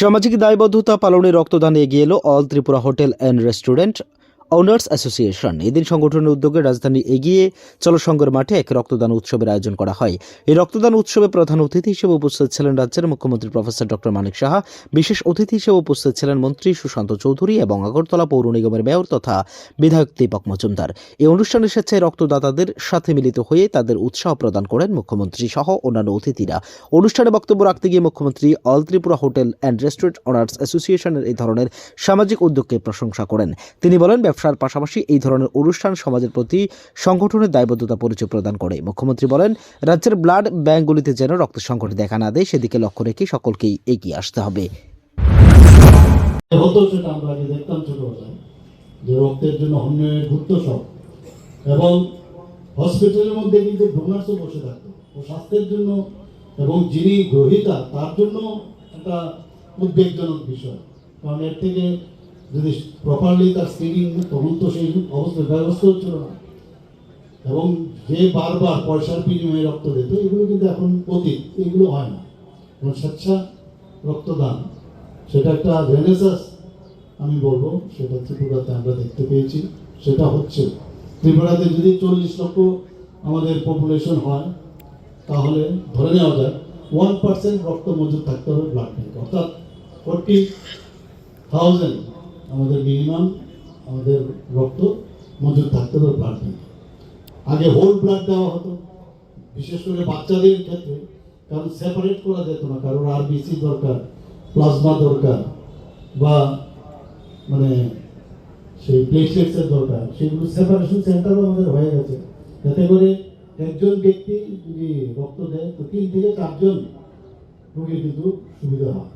সামাজিক দায়বদ্ধতা পালনে রক্তদানে এগিয়ে এলো all Tripura hotel and restaurant. Owners association এদিন সংগঠনের উদ্যোগে রাজধানী এগিয়ে চলো সংঘের মাঠে এক রক্তদান উৎসবের আয়োজন করা হয়। এই রক্তদান উৎসবে প্রধান অতিথি হিসেবে উপস্থিত ছিলেন রাজ্যের মুখ্যমন্ত্রী প্রফেসর ডক্টর মানিক সাহা, বিশেষ অতিথি হিসেবে উপস্থিত ছিলেন মন্ত্রী সুশান্ত চৌধুরী এবং আগরতলা পৌর নিগমের মেয়র তথা বিধায়ক দীপক মজুমদার। এই অনুষ্ঠানে স্বেচ্ছায় রক্তদাতাদের সাথে মিলিত হয়ে তাদের উৎসাহ প্রদান করেন মুখ্যমন্ত্রী সহ অন্যান্য অতিথিরা। অনুষ্ঠানে বক্তব্য রাখতে গিয়ে মুখ্যমন্ত্রী all Tripura hotel and restaurant owners অ্যাসোসিয়েশনের এই ধরনের সামাজিক উদ্যোগকে প্রশংসা করেন। তিনি বলেন ব্যবসার পাশাপাশি এই ধরনের অনুষ্ঠান সমাজের প্রতি সংগঠনের দায়বদ্ধতা পরিচয় প্রদান করে। মুখ্যমন্ত্রী বলেন, রাজ্যের ব্লাড ব্যাঙ্কগুলিতে যেন রক্ত সংকট দেখা না দেয়, সেদিকে লক্ষ্য রেখে সকলকেই এগিয়ে আসতে হবে। রক্তের জন্য ঘুরতো সব, এবং হসপিটালের মধ্যে কিন্তু ডোনার্সও বসে থাকতো। ও স্বাস্থ্যের জন্য এবং যিনি তার জন্য একটা উদ্বেগজনক বিষয়। কারণ এর থেকে যদি প্রপারলি তার স্ক্রিনিং তখন তো সেই অবস্থা, ব্যবস্থা হচ্ছিল না। এবং যে বারবার পয়সার বিনিময়ে রক্ত দিত, এগুলো কিন্তু এখন অতীত, এগুলো হয় না। এবং স্বেচ্ছা রক্তদান, সেটা একটা রেনেসাস আমি বলব, সেটা ত্রিপুরাতে আমরা দেখতে পেয়েছি, সেটা হচ্ছে। ত্রিপুরাতে যদি চল্লিশ লক্ষ আমাদের পপুলেশন হয়, তাহলে ধরে নেওয়া যায় ওয়ান পার্সেন্ট রক্ত মজুদ থাকতে হবে ব্লাড ব্যাংক অর্থাৎ ফোরটি থাউজেন্ড আমাদের মিনিমাম, আমাদের রক্ত মজুদ থাকতে হবে ব্লাড আগে হোল ব্লাড দেওয়া হতো, বিশেষ করে বাচ্চাদের ক্ষেত্রে, কারণ সেপারেট করা যেত না কারোর আরবিসি দরকার প্লাজমা দরকার, বা মানে সেই প্লেটলেটসের দরকার, সেগুলো সেপারেশন সেন্টারও আমাদের হয়ে গেছে। যাতে করে একজন ব্যক্তি যদি রক্ত দেয়, তো তিন থেকে চারজন রোগীর কিন্তু সুবিধা হয়।